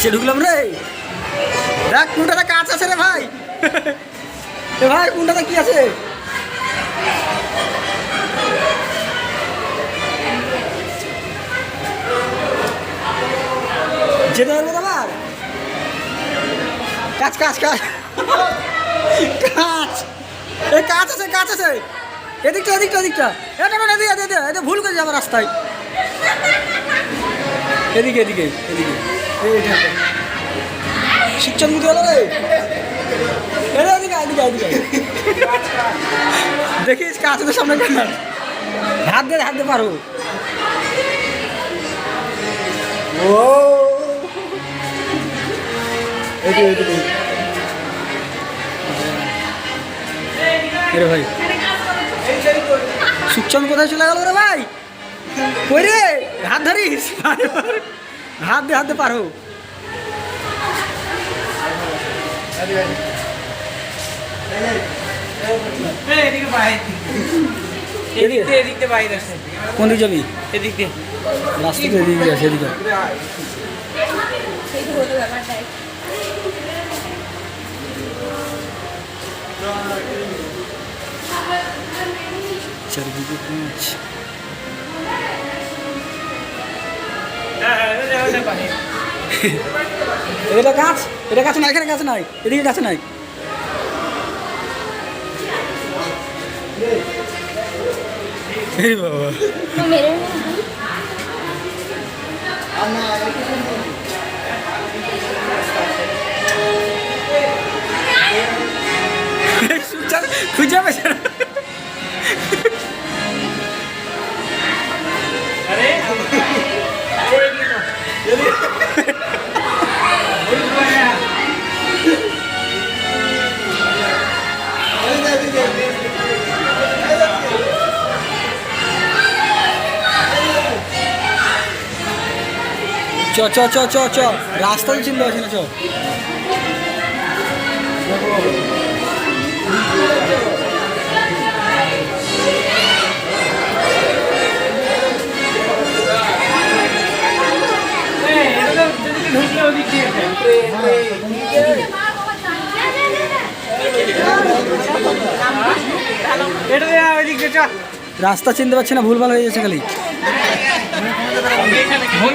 কিসে ঢুকলাম রে? দেখ, কোনটাতে কাজ আছে রে ভাই। এ ভাই, কোনটাতে কি আছে? যেতে পারব তোমার কাজ কাজ কাজ কাজ এই কাজ আছে কাজ আছে। এদিকটা এদিকটা এদিকটা। এটা মানে এদিকে এটা ভুল করে যাব রাস্তায়। এদিকে এদিকে এদিকে। শিক্ষণ বুঝতে হলো রে দেখিস কাজ তো সামনে হাত দিয়ে হাত দিয়ে পারো ও ভাই সুকচান কোথায় চলে গেল রে ভাই কই রে হাত ধরিস হাত দিয়ে হাত দিয়ে পারো কোন দিকে যাবি? এদিক। দিয়ে রাস্তা এদিকে আছে এদিকে। চারিদিকে এটা গাছ এটা গাছ নাই এখানে গাছ নাই এদিকে গাছ নাই। এই বাবা। খুঁজে পেয়েছে চ চ চ চ রাস্তা তো চিনতে পারছি না, চ। রাস্তা চিনতে পারছি না, ভুলভাল হয়ে যাচ্ছে খালি। ভুল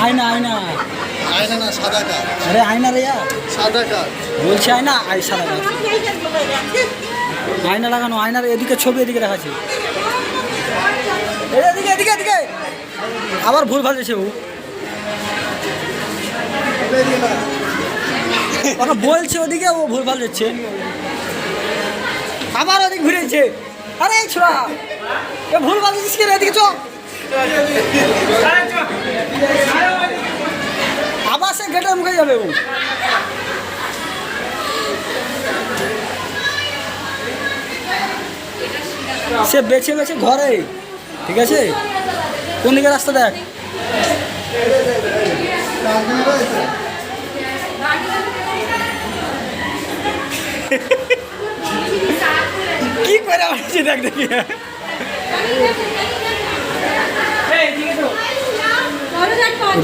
আয়না আয়না। রে। লাগানো আয়নার এদিকে ছবি এদিকে রাখাছে এদিকে এদিকে এদিকে আবার ভুল ভাজেছে ও। ওরা বলছে ওদিকে ও ভুল ভালো যাচ্ছে আবার ওদিক ঘুরেছে। আরে ছোড়া ভুল ভালো যাচ্ছিস এদিকে চ আবার সে গেটের মুখে যাবে ও। সে বেছে বেছে ঘরে, ঠিক আছে? কোন দিকে রাস্তা দেখ? কি করে দেখ দেখি?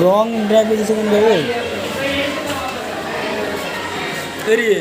রং ড্রাইভ দিয়েছে কোন ভাবে এরিয়ে